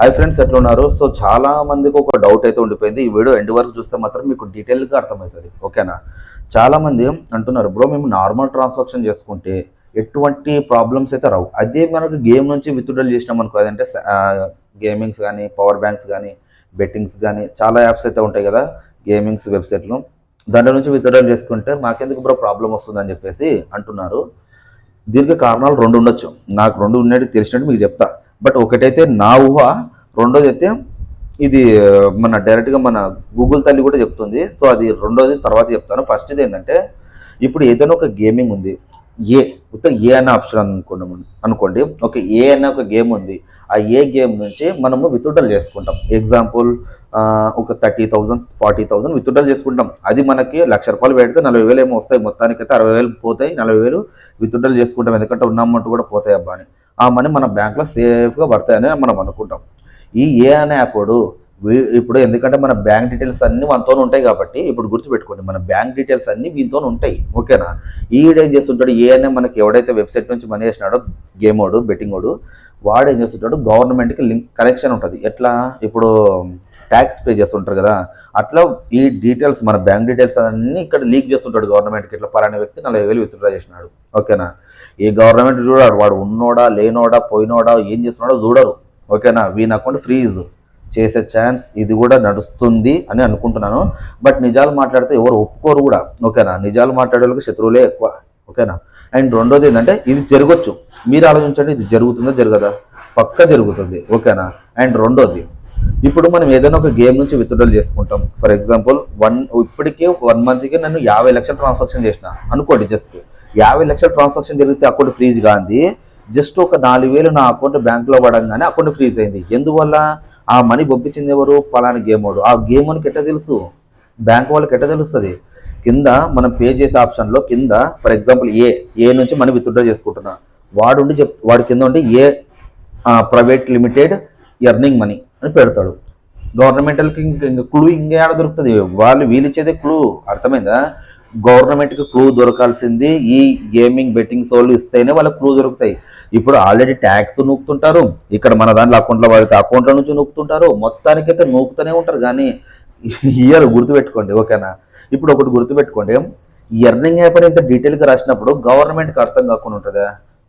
Hi friends ఎట్లున్నారు so చాలా మందికి ఒక డౌట్ అయితే ఉండిపోయింది. ఈ వీడియో ఎండ్ వరకు చూస్తే మాత్రం మీకు డీటెయిల్గా అర్థమవుతుంది. ఓకేనా? చాలా మంది అంటున్నారు బ్రో మేము నార్మల్ ట్రాన్సాక్షన్ చేసుకుంటే ఎటువంటి ప్రాబ్లమ్స్ అయితే రావు. అదే మనకు గేమ్ నుంచి విత్డ్రాల్ చేసినాం అనుకో అదంటే గేమింగ్స్ కానీ పవర్ బ్యాంక్స్ కానీ బెట్టింగ్స్ కానీ చాలా యాప్స్ అయితే ఉంటాయి కదా గేమింగ్స్ వెబ్సైట్లు. దాంట్లో నుంచి విత్డ్రాల్ చేసుకుంటే మాకెందుకు బ్రో ప్రాబ్లం వస్తుందని చెప్పేసి అంటున్నారు. దీనికి కారణాలు రెండు ఉండొచ్చు. నాకు రెండు ఉన్నట్టు తెలిసినట్టు మీకు చెప్తా. బట్ ఒకటైతే నా ఊహ రెండోది అయితే ఇది మన డైరెక్ట్గా మన గూగుల్ తల్లి కూడా చెప్తుంది. సో అది రెండోది తర్వాత చెప్తాను. ఫస్ట్ ఇది ఏంటంటే ఇప్పుడు ఏదైనా ఒక గేమింగ్ ఉంది. ఏ ఉత్త ఏ అనే ఆప్షన్ అనుకోండి అనుకోండి. ఒక ఏ అనే ఒక గేమ్ ఉంది. ఆ ఏ గేమ్ నుంచి మనము విత్డ్రల్ చేసుకుంటాం. ఎగ్జాంపుల్ ఒక thirty thousand forty thousand withdrawal చేసుకుంటాం. అది మనకి లక్ష రూపాయలు పెడితే నలభై వేలు ఏమో వస్తాయి. మొత్తానికి అయితే అరవై వేలు పోతాయి. నలభై వేలు విత్డ్రల్ చేసుకుంటాం. ఎందుకంటే ఉన్న అమౌంట్ కూడా పోతాయి అబ్బా అని. ఆ మనీ మన బ్యాంక్లో సేఫ్గా పడతాయని మనం అనుకుంటాం. ఈ ఏ అనే యాప్ వీ- ఇప్పుడు ఎందుకంటే మన బ్యాంక్ డీటెయిల్స్ అన్నీ మనతో ఉంటాయి కాబట్టి ఇప్పుడు గుర్తుపెట్టుకోండి మన బ్యాంక్ డీటెయిల్స్ అన్నీ వీటితో ఉంటాయి ఓకేనా? ఈడేం చేస్తుంటాడు? ఏ అనే మనకి ఎవడైతే వెబ్సైట్ నుంచి మనీ వేసినాడో గేమోడు బెట్టింగోడు వాడు ఏం చేస్తుంటాడు గవర్నమెంట్కి లింక్ కనెక్షన్ ఉంటుంది. ఎట్లా? ఇప్పుడు ట్యాక్స్ పే చేస్తుంటారు కదా అట్లా ఈ డీటెయిల్స్ మన బ్యాంక్ డీటెయిల్స్ అన్నీ ఇక్కడ లీక్ చేస్తుంటాడు గవర్నమెంట్కి. ఇట్లా పలానా వ్యక్తి నలభై వేలు విత్డ్రా చేసినాడు. ఓకేనా? ఈ గవర్నమెంట్ చూడాడు వాడు ఉన్నోడా లేనోడా పోయినోడా ఏం చేస్తున్నాడో చూడరు. ఓకేనా? వీని అకౌంట్ ఫ్రీజ్ చేసే ఛాన్స్ ఇది కూడా నడుస్తుంది అని అనుకుంటున్నాను. బట్ నిజాలు మాట్లాడితే ఎవరు ఒప్పుకోరు కూడా. ఓకేనా? నిజాలు మాట్లాడే వాళ్ళకి శత్రువులే ఎక్కువ. ఓకేనా? అండ్ రెండోది ఏంటంటే ఇది జరగచ్చు. మీరు ఆలోచించండి ఇది జరుగుతుందా జరగదా? పక్క జరుగుతుంది. ఓకేనా? అండ్ రెండోది ఇప్పుడు మనం ఏదైనా ఒక గేమ్ నుంచి విత్డ్రాల్ చేసుకుంటాం. ఫర్ ఎగ్జాంపుల్ వన్ ఇప్పటికే వన్ మంత్కి నన్ను యాభై లక్షల ట్రాన్సాక్షన్ చేసిన. అనుకోండి జస్ట్. యాభై లక్షల ట్రాన్సాక్షన్ జరిగితే అకౌంట్ ఫ్రీజ్ కాంది. జస్ట్ ఒక నాలుగు వేలు నా అకౌంట్ బ్యాంక్లో పడంగానే అకౌంట్ ఫ్రీజ్ అయింది. ఎందువల్ల? ఆ మనీ పంపించింది ఎవరు? పలానా గేమ్ వాడు. ఆ గేమ్ వానికి తెలుసు? బ్యాంక్ వాళ్ళకి ఎట్ట తెలుస్తుంది? కింద మనం పే చేసే ఆప్షన్లో కింద ఫర్ ఎగ్జాంపుల్ ఏ ఏ నుంచి మనం విత్డ్రా చేసుకుంటున్నా. వాడు ఉండి చెప్ వాడి కింద ఉండి a private limited earning money అని పెడతాడు. గవర్నమెంటల్కి ఇంక క్లూ ఇంకేడ దొరుకుతుంది. వాళ్ళు వీలిచ్చేదే క్లూ అర్థమైందా? గవర్నమెంట్కి క్లూ దొరకాల్సింది ఈ గేమింగ్ బెట్టింగ్స్ వాళ్ళు ఇస్తేనే వాళ్ళకి క్లూ దొరుకుతాయి. ఇప్పుడు ఆల్రెడీ ట్యాక్స్ నూకుతుంటారు. ఇక్కడ మన దాంట్లో అకౌంట్లో వాళ్ళకి అకౌంట్ల నుంచి నూకుతుంటారు. మొత్తానికైతే నూకుతూనే ఉంటారు. కానీ ఇయర్ గుర్తుపెట్టుకోండి ఓకేనా? ఇప్పుడు ఒకటి గుర్తుపెట్టుకోండి. ఎర్నింగ్ యాప్ ఇంత డీటెయిల్గా రాసినప్పుడు గవర్నమెంట్కి అర్థం కాకుండా ఉంటుందా?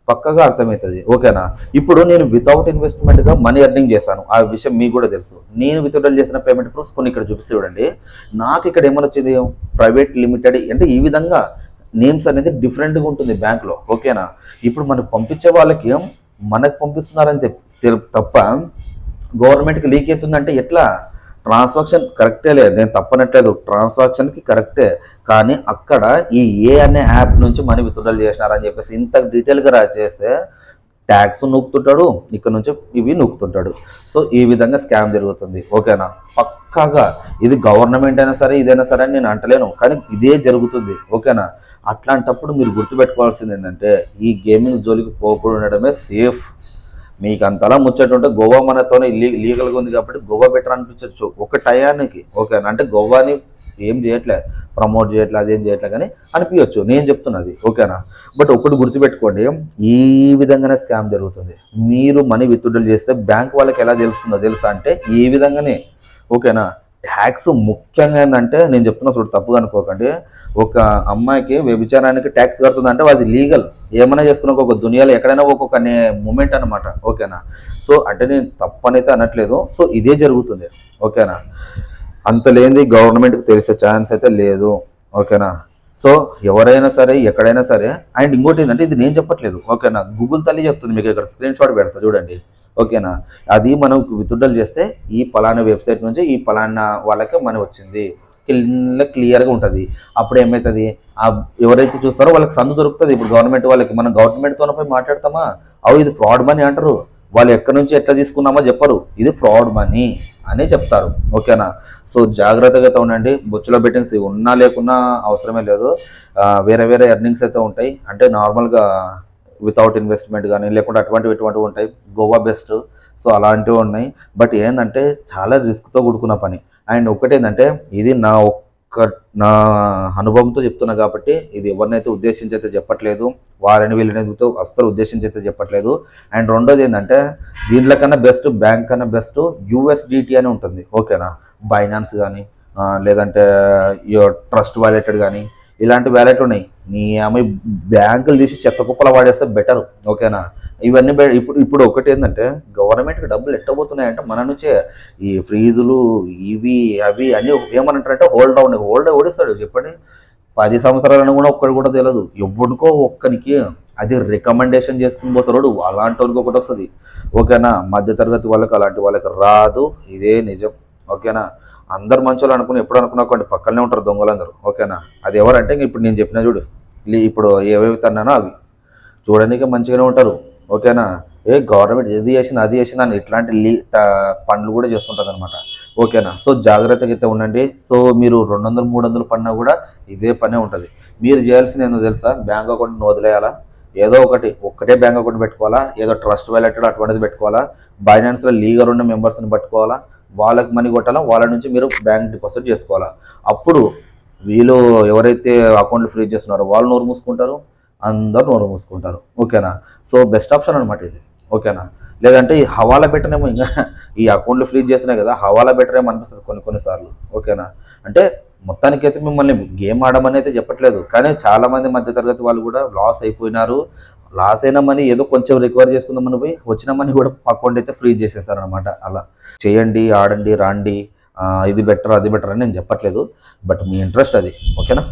పక్కగా అర్థమవుతుంది. ఓకేనా? ఇప్పుడు నేను వితౌట్ ఇన్వెస్ట్మెంట్గా మనీ ఎర్నింగ్ చేశాను. ఆ విషయం మీకు కూడా తెలుసు. నేను విత్డ్రాల్ చేసిన పేమెంట్ ప్రూఫ్స్ కొన్ని ఇక్కడ చూపిస్తూ చూడండి. నాకు ఇక్కడ ఏమని వచ్చింది ప్రైవేట్ లిమిటెడ్ అంటే ఈ విధంగా నేమ్స్ అనేది డిఫరెంట్గా ఉంటుంది బ్యాంక్లో. ఓకేనా? ఇప్పుడు మనకు పంపించే వాళ్ళకి మనకు పంపిస్తున్నారని తప్ప గవర్నమెంట్కి లీక్ అవుతుందంటే ఎట్లా? ట్రాన్సాక్షన్ కరెక్టే లేదు. నేను తప్పనట్లేదు. ట్రాన్సాక్షన్కి కరెక్టే. కానీ అక్కడ ఈ ఏ అనే యాప్ నుంచి మనీ విత్డ్రాల్ చేసినారని చెప్పేసి ఇంత డీటెయిల్గా రా చేస్తే ట్యాక్స్ నూకుతుంటాడు. ఇక్కడ నుంచి ఇవి నూకుతుంటాడు. సో ఈ విధంగా స్కామ్ జరుగుతుంది. ఓకేనా? పక్కాగా ఇది గవర్నమెంట్ అయినా సరే ఇదైనా సరే అని నేను అంటలేను. కానీ ఇదే జరుగుతుంది. ఓకేనా? అట్లాంటప్పుడు మీరు గుర్తుపెట్టుకోవాల్సింది ఏంటంటే ఈ గేమింగ్ జోలికి పోకుండా ఉండడమే సేఫ్. మీకు అంతలా ముచ్చట ఉంటే గోవా మనతోనే లీ- లీగల్గా ఉంది కాబట్టి గోవా బెటర్ అనిపించవచ్చు ఒక టయానికి ఓకేనా? అంటే గోవాని ఏం చేయట్లే ప్రమోట్ చేయట్లే అదేం చేయట్లే కానీ అనిపించవచ్చు నేను చెప్తున్నది ఓకేనా? బట్ ఒకటి గుర్తుపెట్టుకోండి ఈ విధంగానే స్కామ్ జరుగుతుంది. మీరు మనీ విత్డ్రాల్ చేస్తే బ్యాంక్ వాళ్ళకి ఎలా తెలుస్తుందో తెలుసా అంటే ఈ విధంగానే ఓకేనా? ట్యాక్స్ ముఖ్యంగా ఏంటంటే నేను చెప్తున్నా చూడు తప్పుగా అనుకోకండి. ఒక అమ్మాయికి వ్యభిచారానికి ట్యాక్స్ కడుతుందంటే అది లీగల్ ఏమైనా చేసుకున్న ఒక దునియాలో ఎక్కడైనా ఒక్కొక్క అనే మూమెంట్ అనమాట ఓకేనా? సో అంటే నేను తప్పనైతే అనట్లేదు. సో ఇదే జరుగుతుంది. ఓకేనా? అంత లేనిది గవర్నమెంట్కి తెలిసే ఛాన్స్ అయితే లేదు. ఓకేనా? సో ఎవరైనా సరే ఎక్కడైనా సరే అండ్ ఇంకోటి ఏంటంటే ఇది నేను చెప్పట్లేదు. ఓకేనా? గూగుల్ తల్లి చెప్తుంది మీకు ఇక్కడ స్క్రీన్ షాట్ పెడతా చూడండి. ఓకేనా? అది మనం విత్డ్రల్ చేస్తే ఈ పలానా వెబ్సైట్ నుంచి ఈ పలానా వాళ్ళకి మనీ వచ్చింది. క్లియర్గా ఉంటుంది. అప్పుడు ఏమవుతుంది ఎవరైతే చూస్తారో వాళ్ళకి సందు దొరుకుతుంది. ఇప్పుడు గవర్నమెంట్ వాళ్ళకి మనం గవర్నమెంట్తో పోయి మాట్లాడతామా? అవు ఇది ఫ్రాడ్ మనీ అంటారు. వాళ్ళు ఎక్కడి నుంచి ఎట్లా తీసుకున్నామో చెప్పరు. ఇది ఫ్రాడ్ మనీ అని చెప్తారు. ఓకేనా? సో జాగ్రత్తగా అయితే ఉండండి. బొచ్చులో బెట్టింగ్స్ ఉన్నా లేకున్నా అవసరమే లేదు. వేరే వేరే ఎర్నింగ్స్ అయితే ఉంటాయి. అంటే నార్మల్గా వితౌట్ ఇన్వెస్ట్మెంట్ కానీ లేకుంటే అటువంటివి ఇటువంటివి ఉంటాయి. గోవా బెస్ట్ సో అలాంటివి ఉన్నాయి. బట్ ఏంటంటే చాలా రిస్క్తో కూడుకున్న పని. అండ్ ఒకటి ఏంటంటే ఇది నా ఒక్క నా అనుభవంతో చెప్తున్నా కాబట్టి ఇది ఎవరినైతే ఉద్దేశించి అయితే చెప్పట్లేదు వారిని వీళ్ళని అస్సలు ఉద్దేశించి అయితే చెప్పట్లేదు. అండ్ రెండోది ఏంటంటే దీంట్లో కన్నా బెస్ట్ బ్యాంక్ కన్నా బెస్ట్ యూఎస్డిటీ అని ఉంటుంది. ఓకేనా బైనాన్స్ కానీ లేదంటే ట్రస్ట్ వాలెటెడ్ కానీ ఇలాంటి వ్యాలెట్ ఉన్నాయి. నీ అమ్మాయి బ్యాంకులు తీసి చెత్త కుప్పల వాడేస్తే బెటర్ ఓకేనా ఇవన్నీ బె- ఇప్పుడు ఇప్పుడు ఒకటి ఏంటంటే గవర్నమెంట్కి డబ్బులు ఎట్టబోతున్నాయంటే మన నుంచే ఈ ఫ్రీజులు ఇవి అవి అన్నీ ఏమనంటారంటే హోల్డ్ డౌన్ హోల్డ్ ఓడిస్తాడు. చెప్పండి. పది సంవత్సరాలను కూడా ఒక్కడు కూడా తెలియదు. ఎవరికో ఒక్కరికి అది రికమెండేషన్ చేసుకుని పోతాడు. అలాంటి వాళ్ళకి ఒకటి వస్తుంది. ఓకేనా? మధ్యతరగతి వాళ్ళకి అలాంటి వాళ్ళకి రాదు. ఇదే నిజం. ఓకేనా? అందరు మంచోళ్ళు అనుకుని ఎప్పుడు అనుకున్నాకండి పక్కనే ఉంటారు దొంగలందరూ. ఓకేనా? అది ఎవరంటే ఇప్పుడు నేను చెప్పిన చూడు. ఇప్పుడు ఏవేవి తన్నానో అవి. చూడడానికి మంచిగానే ఉంటారు. ఓకేనా? ఏ గవర్నమెంట్ ఇది చేసింది అది చేసింది అని ఇట్లాంటి లీ పనులు కూడా చేస్తుంటుంది అనమాట ఓకేనా? సో జాగ్రత్తగా అయితే ఉండండి. సో మీరు రెండు వందలు మూడు వందలు పడినా కూడా ఇదే పనే ఉంటుంది. మీరు చేయాల్సింది ఏందో తెలుసా? బ్యాంక్ అకౌంట్ని వదిలేయాలా? ఏదో ఒకటి ఒక్కటే బ్యాంక్ అకౌంట్ పెట్టుకోవాలా? ఏదో ట్రస్ట్ వ్యాలెటెడ్ అటువంటిది పెట్టుకోవాలా? బైనాన్స్లో లీగల్ ఉన్న మెంబర్స్ని పట్టుకోవాలా? వాళ్ళకి మనీ కొట్టాలా? వాళ్ళ నుంచి మీరు బ్యాంక్ డిపాజిట్ చేసుకోవాలా? అప్పుడు వీళ్ళు ఎవరైతే అకౌంట్లు ఫ్రీ చేస్తున్నారో వాళ్ళు నోరు మూసుకుంటారు అందరూ నోరు మూసుకుంటారు. ఓకేనా? సో బెస్ట్ ఆప్షన్ అనమాట ఇది. ఓకేనా? లేదంటే ఈ హవాలా బెటరేమో ఇంకా ఈ అకౌంట్లు ఫ్రీజ్ చేస్తున్నాయి కదా హవాలా బెటరేమో అనిపిస్తుంది కొన్ని కొన్నిసార్లు ఓకేనా? అంటే మొత్తానికైతే మిమ్మల్ని గేమ్ ఆడమని అయితే చెప్పట్లేదు. కానీ చాలా మంది మధ్యతరగతి వాళ్ళు కూడా లాస్ అయిపోయినారు. లాస్ అయిన మనీ ఏదో కొంచెం రికవర్ చేసుకుందామని పోయి వచ్చిన మనీ కూడా అకౌంట్ అయితే ఫ్రీ చేసేసారనమాట అలా చేయండి ఆడండి రాండి ఇది బెటర్ అది బెటర్ అని నేను చెప్పట్లేదు. బట్ మీ ఇంట్రెస్ట్ అది ఓకేనా